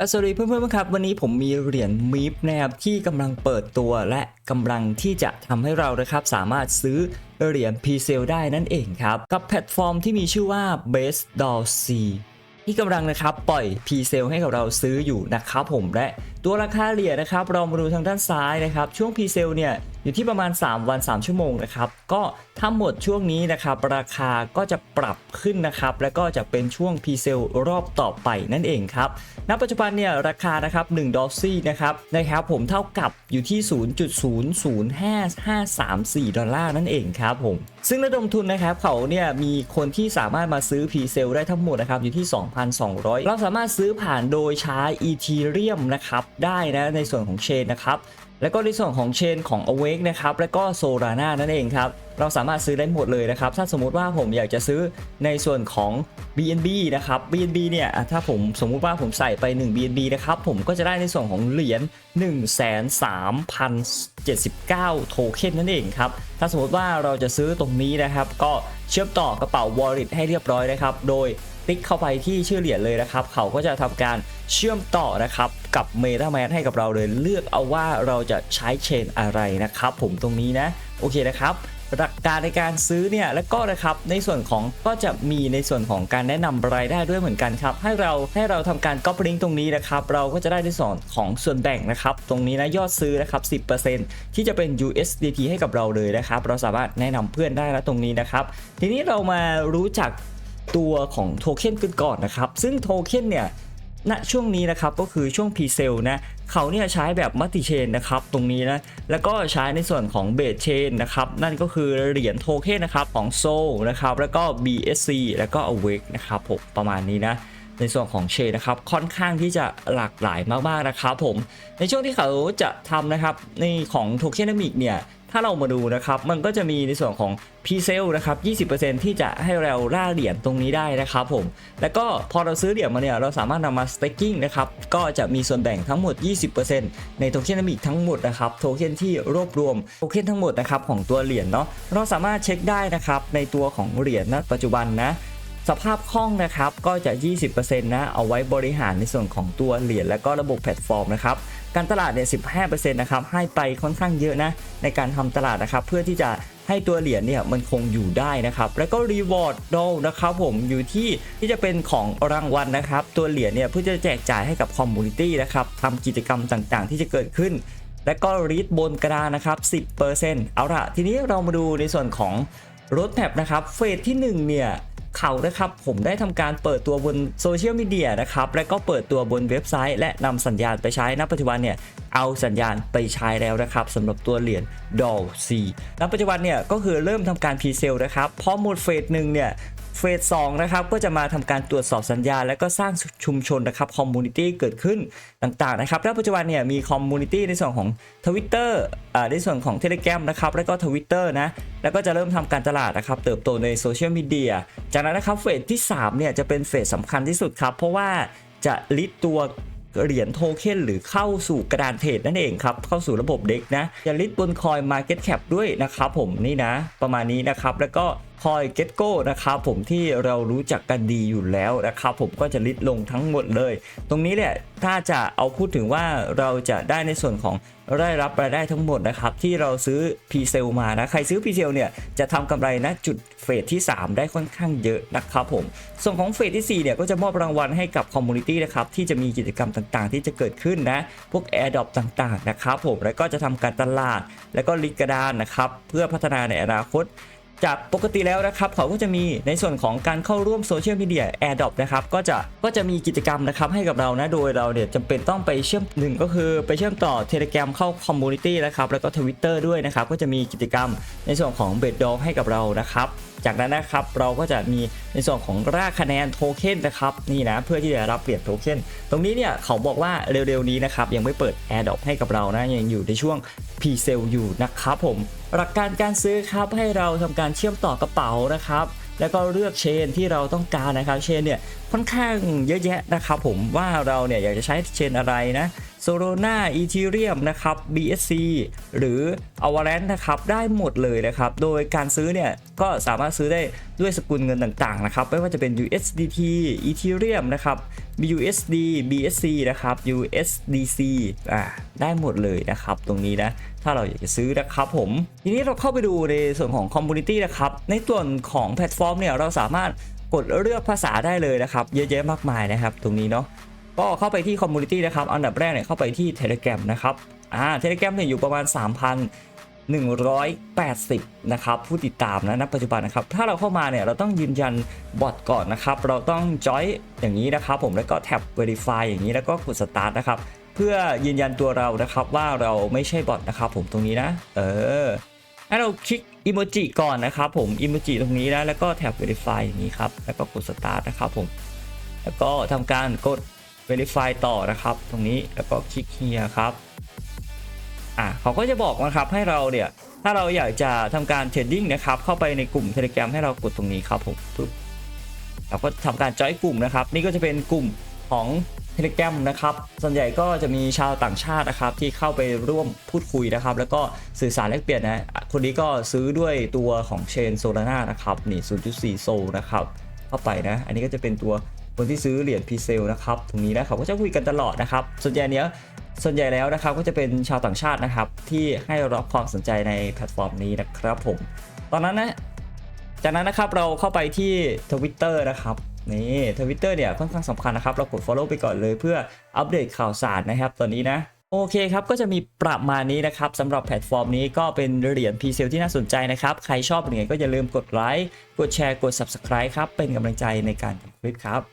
อะสวัสดีเพื่อนๆครับวันนี้ผมมีเหรียญมีฟนะครับที่กำลังเปิดตัวและกำลังที่จะทำให้เรานะครับสามารถซื้อเหรียญ p s a l e ได้นั่นเองครับ กับแพลตฟอร์มที่มีชื่อว่า Base d o l C ที่กำลังนะครับปล่อย p s a l e ให้กับเราซื้ออยู่นะครับผมและตัวราคาเหรียญนะครับ เรามาดูทางด้านซ้ายนะครับ ช่วง p s a l e เนี่ย อยู่ที่ประมาณ 3 วัน 3 ชั่วโมงนะครับ ก็ถ้าหมดช่วงนี้นะครับราคาก็จะปรับขึ้นนะครับ แล้วก็จะเป็นช่วง p s a l e รอบต่อไปนั่นเองครับ ณ ปัจจุบันเนี่ยราคานะครับ1ดอลซี่นะครับนะครับผมเท่ากับอยู่ที่ 0.005534 ดอลลาร์นั่นเองครับผม ซึ่งระดมทุนนะครับเขาเนี่ยมีคนที่สามารถมาซื้อ p s a l e ได้ทั้งหมดนะครับอยู่ที่ 2,200 เราสามารถซื้อผ่านโดยใช้ Ethereum นะครับได้นะในส่วนของเชนนะครับ แล้วก็ในส่วนของเชนของ Awake นะครับแล้วก็ Solana นั่นเองครับเราสามารถซื้อได้หมดเลยนะครับ ถ้าสมมุติว่าผมอยากจะซื้อในส่วนของ BNB นะครับ BNB เนี่ยอะถ้าผมสมมุติว่าผมใส่ไป 1 BNB นะครับ ผมก็จะได้ในส่วนของเหรียญ1,3,079 โทเค็นนั่นเองครับ ถ้าสมมติว่าเราจะซื้อตรงนี้นะครับ ก็เชื่อมต่อกระเป๋า Wallet ให้เรียบร้อยนะครับ โดย ติ๊กเข้าไปที่ชื่อเหรียญเลยนะครับ เขาก็จะทำการเชื่อมต่อนะครับกับ MetaMask ให้กับเราเลยเลือกเอาว่าเราจะใช้เชนอะไรนะครับ ผมตรงนี้นะ โอเคนะครับหลักการในการซื้อเนี่ยแล้วก็นะครับในส่วนของก็จะมีในส่วนของการแนะนำรายได้ด้วยเหมือนกันครับ ให้เราให้เราทำการ copy link ตรงนี้นะครับ เราก็จะได้ในส่วนของส่วนแบ่งนะครับ ตรงนี้นะยอดซื้อนะครับ 10%ที่จะเป็น USDT ให้กับเราเลยนะครับ เราสามารถแนะนำเพื่อนได้แล้วตรงนี้นะครับ ทีนี้เรามารู้จัก ตัวของโทเค็นกันก่อนนะครับ ซึ่งโทเค็นเนี่ยณช่วงนี้นะครับก็คือช่วง p s e l นะเขาเนี่ยใช้แบบมัลติเชนนะครับตรงนี้นะแล้วก็ใช้ในส่วนของเบสเชนนะครับนั่นก็คือเหรียญโทเค็นนะครับของ Sol นะครับแล้วก็ BSC แล้วก็ Awake นะครับผมประมาณนี้นะในส่วนของเชนนะครับค่อนข้างที่จะหลากหลายมากๆนะครับผมในช่วงที่เขาจะทำนะครับในของโทเค็นมิกเนี่ย ถ้าเรามาดูนะครับ มันก็จะมีในส่วนของ p s e l นะครับ 20%ที่จะให้เราล่าเหรียญตรงนี้ได้นะครับผม แล้วก็พอเราซื้อเหรียญมาเนี่ย เราสามารถนำมา staking นะครับ ก็จะมีส่วนแบ่งทั้งหมด 20%ในโทเค็นมิกทั้งหมดนะครับ โทเค็นที่รวบรวมโทเค็นทั้งหมดนะครับของตัวเหรียญเนาะ เราสามารถเช็คได้นะครับในตัวของเหรียญณปัจจุบันนะ สภาพคล่องนะครับก็จะ 20%นะเอาไว้บริหารในส่วนของตัวเหรียญและก็ระบบแพลตฟอร์มนะครับการตลาดเนี่ย 15%นะครับให้ไปค่อนข้างเยอะนะในการทำตลาดนะครับเพื่อที่จะให้ตัวเหรียญเนี่ยมันคงอยู่ได้นะครับ แล้วก็รีวอร์ดโดนะครับผมอยู่ที่ที่จะเป็นของรางวัลนะครับ ตัวเหรียญเนี่ยเพื่อจะแจกจ่ายให้กับคอมมูนิตี้นะครับทำกิจกรรมต่างๆ ที่จะเกิดขึ้น และก็รีดบนกระดานนะครับ 10%เอาละทีนี้เรามาดูในส่วนของรถแ a นะครับเฟสที่ 1 เนี่ย เขานะครับผมได้ทำการเปิดตัวบนโซเชียลมีเดียนะครับและก็เปิดตัวบนเว็บไซต์ และนำสัญญาณไปใช้ณปัจจุบันเนี่ยเอาสัญญาณไปใช้แล้วนะครับสำหรับตัวเหรียญดอลซีณปัจจุบันเนี่ยก็คือเริ่มทำการพรีเซลนะครับพอหมดเฟสหนึ่งเนี่ย เฟสสองนะครับก็จะมาทำการตรวจสอบสัญญา และก็สร้างชุมชนนะครับคอมมูนิตี้เกิดขึ้นต่างๆนะครับและปัจจุบันเนี่ยมีคอมมูนิตี้ในส่วนของ Twitter อ่าในส่วนของ Telegram นะครับแล้วก็ Twitter นะแล้วก็จะเริ่มทำการตลาดนะครับเติบโตในโซเชียลมีเดียจากนั้นนะครับเฟสที่3เนี่ยจะเป็นเฟสสำคัญที่สุดครับ เพราะว่าจะลิดตัวเหรียญโทเค็นหรือเข้าสู่กระดานเทรดนั่นเองครับ เข้าสู่ระบบเด็กนะอย่าลิดบนคอย Market Cap ด้วยนะครับผมนี่นะ ประมาณนี้นะครับ แล้วก็ คอย Get Go นะครับผมที่เรารู้จักกันดีอยู่แล้วนะครับผมก็จะลิดลงทั้งหมดเลย ตรงนี้เนี่ยถ้าจะเอาพูดถึงว่าเราจะได้ในส่วนของได้รับรายได้ทั้งหมดนะครับที่เราซื้อ p s e l มานะ ใครซื้อ p s e l เนี่ยจะทำกำไรนะจุดเฟสที่ 3 ได้ค่อนข้างเยอะนะครับผม ส่วนของเฟสที่4เนี่ยก็จะมอบรางวัลให้กับคอมมูนิตี้นะครับที่จะมีกิจกรรมต่างๆ ที่จะเกิดขึ้นนะ พวก Airdrop ต่างๆนะครับผมแล้วก็จะทำการตลาด แล้วก็ลิกกระดานนะครับเพื่อพัฒนาในอนาคต จากปกติแล้วนะครับเขาก็จะมีในส่วนของการเข้าร่วมโซเชียลมีเดีย AirDrop นะครับก็จะก็จะมีกิจกรรมนะครับให้กับเรานะโดยเราเนี่ยจำเป็นต้องไปเชื่อมหนึ่งก็คือไปเชื่อมต่อ Telegram เข้าคอมมูนิตี้นะครับแล้วก็ Twitter ด้วยนะครับก็จะมีกิจกรรมในส่วนของเบดดองให้กับเรานะครับจากนั้นนะครับเราก็จะมีในส่วนของรากคะแนนโทเค็นนะครับนี่นะเพื่อที่จะรับเปลี่ยนโทเค็นตรงนี้เนี่ยเขาบอกว่าเร็วๆนี้นะครับยังไม่เปิด AirDrop ให้กับเรานะยังอยู่ในช่วง p c e l อยู่นะครับผมหลักการการซื้อครับให้เราทำการเชื่อมต่อกระเป๋านะครับแล้วก็เลือกเชนที่เราต้องการนะครับ เชนเนี่ยค่อนข้างเยอะแยะนะครับผมว่าเราเนี่ยอยากจะใช้เชนอะไรนะ Solana Ethereum นะครับ BSC หรือ Avalanche นะครับได้หมดเลยนะครับ โดยการซื้อเนี่ย ก็สามารถซื้อได้ด้วยสกุลเงินต่างๆนะครับ ไม่ว่าจะเป็น USDT Ethereum นะครับ BUSD BSC นะครับ USDC อ่าได้หมดเลยนะครับตรงนี้นะถ้าเราอยากจะซื้อนะครับผม ทีนี้เราเข้าไปดูในส่วนของ Community นะครับ ในส่วนของแพลตฟอร์มเนี่ยเราสามารถกดเลือกภาษาได้เลยนะครับ เยอะแยะมากมายนะครับ ตรงนี้เนาะ ก็เข้าไปที่ Community นะครับ อันดับแรกเนี่ยเข้าไปที่ Telegram นะครับอ่า Telegram เนี่ยอยู่ประมาณ 3,180 นะครับ ผู้ติดตามนะณปัจจุบันนะครับ ถ้าเราเข้ามาเนี่ยเราต้องยืนยันบอทก่อนนะครับ เราต้อง join อย่างนี้นะครับ ผมแล้วก็แท็บ verify อย่างนี้แล้วก็กด start นะครับ เพื่อยืนยันตัวเรานะครับว่าเราไม่ใช่บอทนะครับ ผมตรงนี้นะ เออให้เราคลิกอิโมจิก่อนนะครับผมอิโมจิตรงนี้นะแล้วก็แท็บ verify อย่างนี้ครับแล้วก็กด start นะครับผมแล้วก็ทำการกด verify ต่อนะครับ ตรงนี้แล้วก็คลิก here ครับอะเขาก็จะบอกนะครับให้เราเนี่ยถ้าเราอยากจะทำการเทรดดิ้งนะครับ เข้าไปในกลุ่ม Telegram ให้เรากดตรงนี้ครับผมปึ๊บเราก็ทำการจอยกลุ่มนะครับ นี่ก็จะเป็นกลุ่มของ Telegram นะครับ ส่วนใหญ่ก็จะมีชาวต่างชาตินะครับ ที่เข้าไปร่วมพูดคุยนะครับ แล้วก็สื่อสารแลกเปลี่ยนนะอะคนนี้ก็ซื้อด้วยตัวของเชนโซลาร่านะครับนี่ 0.4 โซลนะครับ เข้าไปนะ อันนี้ก็จะเป็นตัว คนที่ซื้อเหรียญพีเซลนะครับตรงนี้นะเขาก็จะคุยกันตลอดนะครับ ส่วนใหญ่เนี้ยส่วนใหญ่แล้วนะครับก็จะเป็นชาวต่างชาตินะครับ ที่ให้รับความสนใจในแพลตฟอร์มนี้นะครับผม ตอนนั้นนะจากนั้นนะครับเราเข้าไปที่ Twitter นะครับนี่ทวิตเตอร์เนี่ยค่อนข้างสำคัญนะครับ เรากด Follow ไปก่อนเลยเพื่ออัปเดตข่าวสารนะครับ ตอนนี้นะโอเคครับ ก็จะมีประมาณนี้นะครับสำหรับแพลตฟอร์มนี้ก็เป็นเหรียญ p ีเซลที่น่าสนใจนะครับ ใครชอบเหรียญก็อย่าลืมกดไลค์กดแชร์กด Subscribe ครับ เป็นกำลังใจในการทำคลิปครับ